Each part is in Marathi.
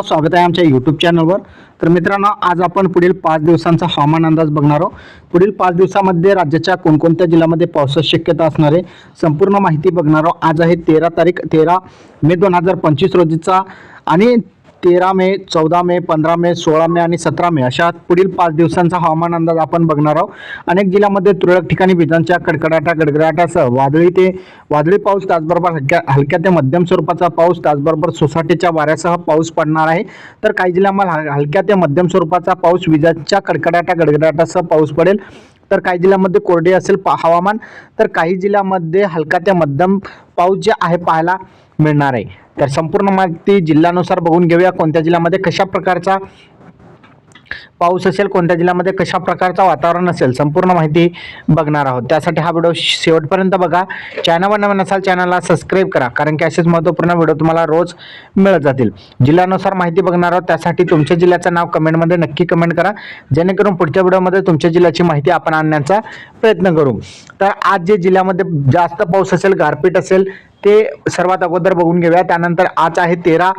स्वागत आहे आमच्या यूट्यूब चॅनलवर तर मित्रांनो आज आपण पुढील पाच दिवसांचा हवामान अंदाज बघणार आहोत. पुढील पाच दिवसामध्ये राज्याच्या कोणकोणत्या जिल्ह्यामध्ये पावसाची शक्यता असणार आहे संपूर्ण माहिती बघणार आहोत. आज आहे तेरा तारीख तेरा मे दोन हजार पंचवीस रोजीचा आणि तेरा मे चौदा मे पंधरा मे सोळा मे आणि सतरा मे अशा पुढील पाच दिवसांचा हवामान अंदाज आपण बघणार आहोत. अनेक जिल्ह्यामध्ये तुरळक ठिकाणी विजांच्या कडकडाटा गडगडाटासह वादळी ते वादळी पाऊस त्याचबरोबर हलक्या हलक्या ते मध्यम स्वरूपाचा पाऊस त्याचबरोबर सोसाट्याच्या वाऱ्यासह पाऊस पडणार आहे. तर काही जिल्ह्यामध्ये हलक्या ते मध्यम स्वरूपाचा पाऊस विजांच्या कडकडाटा गडगडाटासह पाऊस पडेल. तर काही जिल्ह्यामध्ये कोरडे असेल हवामान तर काही जिल्ह्यामध्ये हलका ते मध्यम पाऊस जे आहे पाहायला मिळणार आहे. तर संपूर्ण माहिती जिल्ह्यानुसार बघून घेऊया कोणत्या जिल्ह्यामध्ये कशा प्रकारचा पाऊस असेल कोणत्या जिल्ह्यामध्ये कशा प्रकारचं वातावरण असेल संपूर्ण माहिती बघणार आहोत. त्यासाठी हा व्हिडिओ शेवटपर्यंत बघा. चॅनलवर नवीन असाल चॅनलला सबस्क्राईब करा कारण की असेच महत्त्वपूर्ण व्हिडिओ तुम्हाला रोज मिळत जातील. जिल्ह्यानुसार माहिती बघणार आहोत त्यासाठी तुमच्या जिल्ह्याचं नाव कमेंटमध्ये नक्की कमेंट करा. जेणेकरून पुढच्या व्हिडिओमध्ये तुमच्या जिल्ह्याची माहिती आपण आणण्याचा प्रयत्न करू. तर आज जे जिल्ह्यामध्ये जास्त पाऊस असेल गारपीट असेल ते सर्वात अगोदर बघून घेऊया. त्यानंतर आज आहे तेरा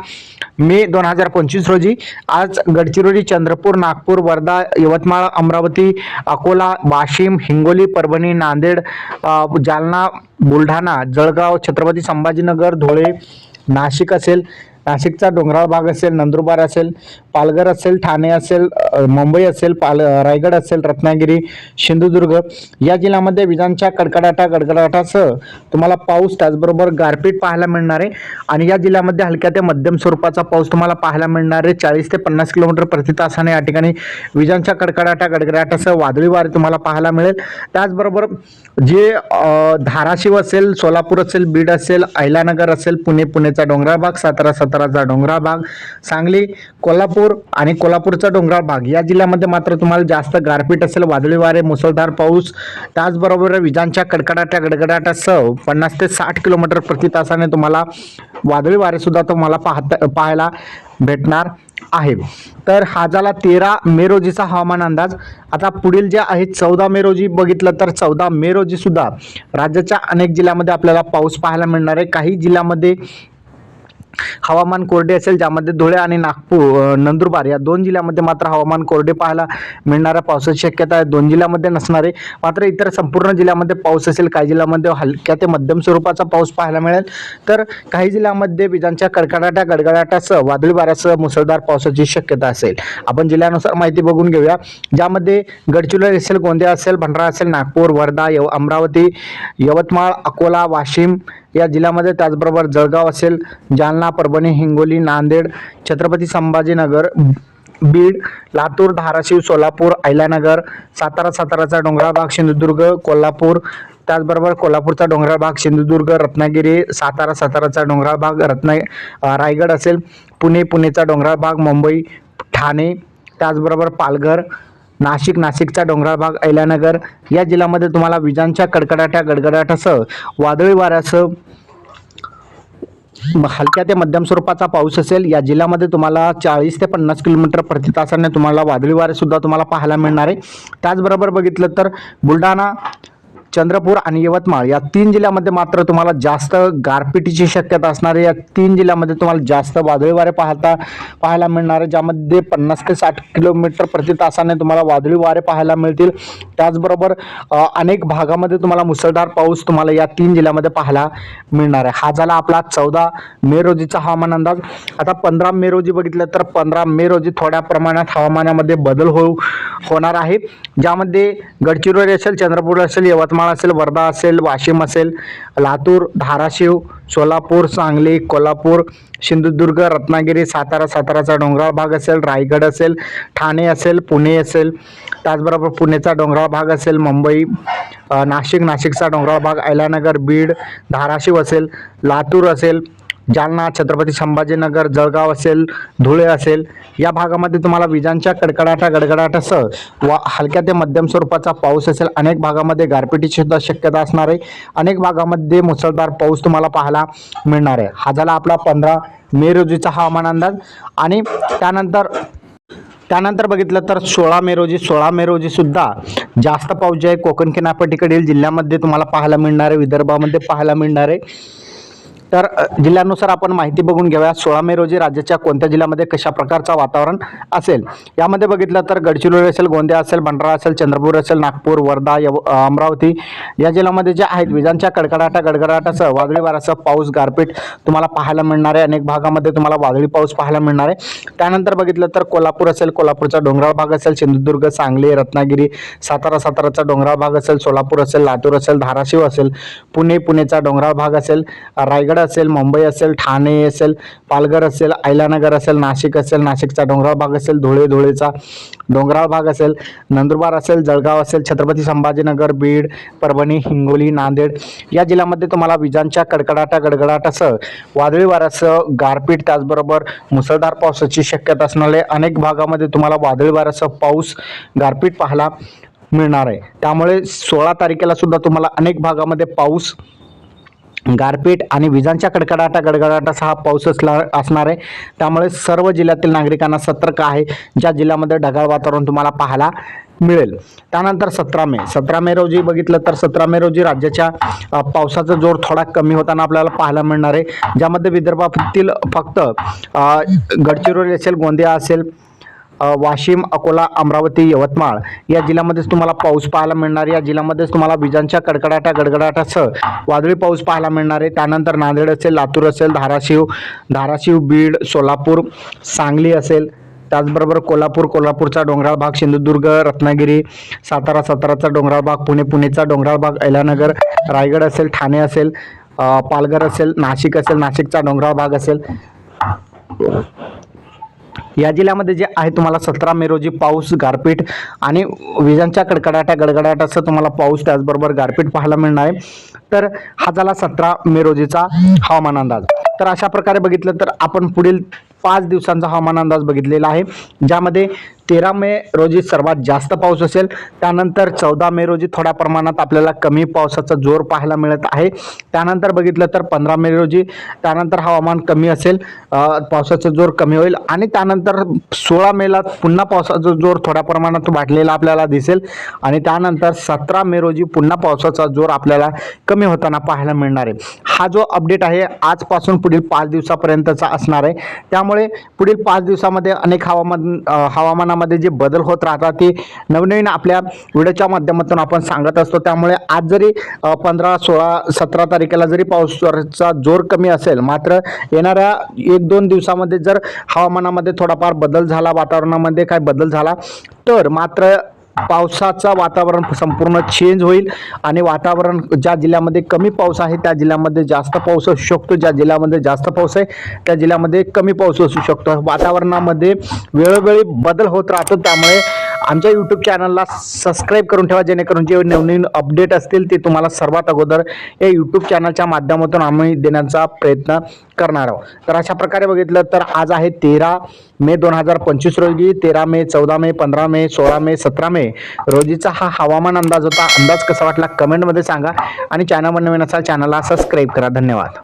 मे दोन हजार पंचवीस रोजी. आज गडचिरोली चंद्रपूर नागपूर वर्धा यवतमाळ अमरावती अकोला वाशिम हिंगोली परभणी नांदेड जालना बुलढाणा जळगाव छत्रपती संभाजीनगर धुळे नाशिक असेल. नाशिकचा डोंगराळ भाग असेल नंदुरबार असेल पालघर असेल ठाणे असेल मुंबई असेल पाल रायगड असेल रत्नागिरी सिंधुदुर्ग या जिल्ह्यामध्ये विजांच्या कडकडाटा गडगडाटासह तुम्हाला पाऊस त्याचबरोबर गारपीट पाहायला मिळणार आहे. आणि या जिल्ह्यामध्ये हलक्या ते मध्यम स्वरूपाचा पाऊस तुम्हाला पाहायला मिळणार आहे. चाळीस ते पन्नास किलोमीटर प्रति तासाने या ठिकाणी विजांच्या कडकडाटा गडगडाटासह वादळी वारे तुम्हाला पाहायला मिळेल. त्याचबरोबर जे धाराशिव असेल सोलापूर असेल बीड असेल अहिलानगर असेल पुणे पुणेचा डोंगराळ भाग सातारा साताराचा डोंगराळ भाग सांगली कोल्हापूर आणि कोल्हापूरचा डोंगराळ भाग. या जिल्ह्यामध्ये मात्र तुम्हाला जास्त गारपीट असेल वादळी वारे मुसळधार पाऊस त्याचबरोबर विजांच्या कडकडाट्या गडगडाटासह पन्नास ते साठ किलोमीटर प्रति तासाने तुम्हाला वादळी वारेसुद्धा तुम्हाला पाहता पाहायला भेटणार आहे तर हा झाला तेरा मे रोजीचा हवामान अंदाज. आता पुढील जे आहे चौदा मे रोजी बघितलं तर चौदा मे रोजी सुद्धा राज्याच्या अनेक जिल्ह्यामध्ये आपल्याला पाऊस पाहायला मिळणार आहे. काही जिल्ह्यामध्ये हवामान कोरडे असेल ज्यामध्ये धुळे आणि नागपूर नंदुरबार या दोन जिल्ह्यामध्ये मात्र हवामान कोरडे पाहायला मिळणाऱ्या पावसाची शक्यता आहे. दोन जिल्ह्यामध्ये नसणारे मात्र इतर संपूर्ण जिल्ह्यामध्ये पाऊस असेल काही जिल्ह्यामध्ये हलक्या ते मध्यम स्वरूपाचा पाऊस पाहायला मिळेल. तर काही जिल्ह्यामध्ये विजांच्या कडकडाटा गडगडाटासह वादळी वाऱ्यासह मुसळधार पावसाची शक्यता असेल. आपण जिल्ह्यानुसार माहिती बघून घेऊया. ज्यामध्ये गडचिरोली असेल गोंदिया असेल भंडारा असेल नागपूर वर्धा यव अमरावती यवतमाळ अकोला वाशिम या जिल्ह्यामध्ये त्याचबरोबर जळगाव असेल जालना परभणी हिंगोली नांदेड छत्रपती संभाजीनगर बीड लातूर धाराशिव सोलापूर अहिल्यानगर सातारा साताराचा डोंगराळ भाग सिंधुदुर्ग कोल्हापूर त्याचबरोबर कोल्हापूरचा डोंगराळ भाग सिंधुदुर्ग रत्नागिरी सातारा साताराचा डोंगराळ भाग रत्ना रायगड असेल पुणे पुणेचा डोंगराळ भाग मुंबई ठाणे त्याचबरोबर पालघर नाशिक नाशिकचा डोंगराळ भाग अहिल्यानगर. या जिल्ह्यामध्ये तुम्हाला विजांच्या कडकडाट्या गडगडाटासह वादळी वाऱ्यासह म- हलक्या ते मध्यम स्वरूपाचा पाऊस असेल. या जिल्ह्यामध्ये तुम्हाला चाळीस ते पन्नास किलोमीटर प्रति तासाने तुम्हाला वादळी वारे सुद्धा तुम्हाला पाहायला मिळणार आहे. त्याचबरोबर बघितलं तर बुलढाणा चंद्रपूर आणि यवतमाळ या तीन जिल्ह्यामध्ये मात्र तुम्हाला जास्त गारपिटीची शक्यता असणार आहे. या तीन जिल्ह्यामध्ये तुम्हाला जास्त वादळी वारे पाहता पाहायला मिळणार आहे ज्यामध्ये पन्नास ते साठ किलोमीटर प्रति तासाने तुम्हाला वादळी वारे पाहायला मिळतील. त्याचबरोबर अनेक भागामध्ये तुम्हाला मुसळधार पाऊस तुम्हाला या तीन जिल्ह्यामध्ये पाहायला मिळणार आहे. हा झाला आपला चौदा मे रोजीचा हवामान अंदाज. आता पंधरा मे रोजी बघितलं तर पंधरा मे रोजी थोड्या प्रमाणात हवामानामध्ये बदल होऊ होणार आहे. ज्यामध्ये गडचिरोली असेल चंद्रपूर असेल यवतमाळ असेल वर्धा असेल वाशिम असेल लातूर धाराशिव सोलापूर सांगली कोल्हापूर सिंधुदुर्ग रत्नागिरी सातारा साताराचा डोंगराळ भाग असेल रायगड असेल ठाणे असेल पुणे असेल त्याचबरोबर पुणेचा डोंगराळ भाग असेल मुंबई नाशिक नाशिकचा डोंगराळ भाग ऐलानगर बीड धाराशिव असेल लातूर असेल जालना छत्रपती संभाजीनगर जळगाव असेल धुळे असेल या भागामध्ये तुम्हाला विजांच्या कडकडाटा गडगडाटासह वा हलक्या ते मध्यम स्वरूपाचा पाऊस असेल अनेक भागामध्ये गारपिटीची सुद्धा शक्यता असणार आहे. अनेक भागामध्ये मुसळधार पाऊस तुम्हाला पाहायला मिळणार आहे. हा झाला आपला पंधरा मे रोजीचा हवामान अंदाज. आणि त्यानंतर त्यानंतर बघितलं तर सोळा मे रोजी सोळा मे रोजी सुद्धा जास्त पाऊस जे आहे कोकण किनारपट्टीकडील जिल्ह्यामध्ये तुम्हाला पाहायला मिळणार आहे विदर्भामध्ये पाहायला मिळणार आहे. तर जिल्ह्यानुसार आपण माहिती बघून घेऊया सोळा मे रोजी राज्याच्या कोणत्या जिल्ह्यामध्ये कशा प्रकारचा वातावरण असेल? यामध्ये बघितलं तर गडचिरोली असेल गोंदिया असेल भंडारा असेल चंद्रपूर असेल नागपूर वर्धा यव अमरावती या जिल्ह्यामध्ये जे आहेत विजांच्या कडकडाटा गडगडाटासह वादळी वाऱ्यासह पाऊस गारपीट तुम्हाला पाहायला मिळणार आहे. अनेक भागामध्ये तुम्हाला वादळी पाऊस पाहायला मिळणार आहे. त्यानंतर बघितलं तर कोल्हापूर असेल कोल्हापूरचा डोंगराळ भाग असेल सिंधुदुर्ग सांगली रत्नागिरी सातारा साताराचा डोंगराळ भाग असेल सोलापूर असेल लातूर असेल धाराशिव असेल पुणे पुणेचा डोंगराळ भाग असेल रायगड असेल मुंबई असेल ठाणे असेल पालघर असेल ऐलानगर असेल नाशिक असेल नाशिकचा डोंगराळ भाग असेल धुळे धुळेचा डोंगराळ भाग असेल नंदुरबार असेल जळगाव असेल छत्रपती संभाजीनगर बीड परभणी हिंगोली नांदेड या जिल्ह्यामध्ये तुम्हाला विजांच्या कडकडाटा गडगडाटासह वादळी वाऱ्यासह गारपीट त्याचबरोबर मुसळधार पावसाची शक्यता असणारे अनेक भागामध्ये तुम्हाला वादळी वाऱ्यासह पाऊस गारपीट पाहायला मिळणार आहे. त्यामुळे सोळा तारखेला सुद्धा तुम्हाला अनेक भागामध्ये पाऊस गारपीट आणि विजांच्या कडकडाटा गडगडाटासह पाऊस असला असणार आहे. त्यामुळे सर्व जिल्ह्यातील नागरिकांना सतर्क आहे ज्या जिल्ह्यामध्ये ढगाळ वातावरण तुम्हाला पाहायला मिळेल. त्यानंतर सतरा मे सतरा मे रोजी बघितलं तर सतरा मे रोजी राज्याच्या पावसाचा जोर थोडा कमी होताना आपल्याला पाहायला मिळणार आहे. ज्यामध्ये विदर्भातील फक्त गडचिरोली असेल गोंदिया असेल वाशिम अकोला अमरावती यवतमाळ या जिल्ह्यामध्येच तुम्हाला पाऊस पाहायला मिळणार. या जिल्ह्यामध्येच तुम्हाला विजांच्या कडकडाटा गडगडाटासह वादळी पाऊस पाहायला मिळणार आहे. त्यानंतर नांदेड असेल लातूर असेल धाराशिव धाराशिव बीड सोलापूर सांगली असेल. त्याचबरोबर कोल्हापूर कोल्हापूरचा डोंगराळ भाग सिंधुदुर्ग रत्नागिरी सातारा साताराचा डोंगराळ भाग पुणे पुणेचा डोंगराळ भाग अहिलानगर रायगड असेल ठाणे असेल पालघर असेल नाशिक असेल नाशिकचा डोंगराळ भाग असेल. या जिल्ह्यामध्ये जे आहे तुम्हाला सतरा मे रोजी पाऊस गारपीट आणि विजांच्या कडकडाट्या गडगडाटाचा तुम्हाला पाऊस त्याचबरोबर गारपीट पाहायला मिळणार आहे. तर हा झाला सतरा मे रोजीचा हवामान अंदाज. तर अशा प्रकारे बघितलं तर आपण पुढील पाच दिवसांचा हवामान अंदाज बघितलेला आहे. ज्यामध्ये तेरा मे रोजी सर्वात जास्त पाऊस असेल. त्यानंतर चौदा मे रोजी थोड्या प्रमाणात आपल्याला कमी पावसाचा जोर पाहायला मिळत आहे. त्यानंतर बघितलं तर पंधरा मे रोजी त्यानंतर हवामान कमी असेल पावसाचा जोर कमी होईल आणि त्यानंतर सोळा मेला पुन्हा पावसाचा जोर थोड्या प्रमाणात वाढलेला आपल्याला दिसेल आणि त्यानंतर सतरा मे रोजी पुन्हा पावसाचा जोर आपल्याला कमी होताना पाहायला मिळणार आहे. हा जो अपडेट आहे आजपासून पुढील पाच दिवसापर्यंतचा असणार आहे. त्यामुळे पुढील पाच दिवसामध्ये अनेक हवामान हवामाना हवामानामध्ये जे बदल होत राहतात ते नवनवीन आपल्या व्हिडिओच्या माध्यमातून आपण सांगत असतो. त्यामुळे आज जरी पंधरा सोळा सतरा तारखेला जरी पावसाचा जोर कमी असेल मात्र येणाऱ्या एक दोन दिवसामध्ये जर हवामानामध्ये थोडाफार बदल झाला वातावरणामध्ये काय बदल झाला तर मात्र पावसाचा वातावरण संपूर्ण चेंज होईल आणि वातावरण ज्या जिल्ह्यामध्ये कमी पाऊस आहे त्या जिल्ह्यामध्ये जास्त पाऊस असू शकतो. ज्या जिल्ह्यामध्ये जास्त पाऊस आहे त्या जिल्ह्यामध्ये कमी पाऊस असू शकतो. वातावरणामध्ये वेळोवेळी बदल होत राहतो. त्यामुळे आमच्या यूट्यूब चॅनलला सबस्क्राईब करून ठेवा जेणेकरून जे नवनवीन अपडेट असतील ते तुम्हाला सर्वात अगोदर या यूट्यूब चॅनलच्या माध्यमातून आम्ही देण्याचा प्रयत्न करणार आहोत. तर अशा प्रकारे बघितलं तर आज आहे तेरा मे दोन हजार पंचवीस रोजी तेरा मे चौदा मे पंधरा मे सोळा मे सतरा मे. रोजीचा हा हवामान अंदाज होता. अंदाज कसा वाटला? कमेंटमध्ये सांगा. आणि चॅनलवर नवीन असाल चॅनलला सबस्क्राईब करा. धन्यवाद.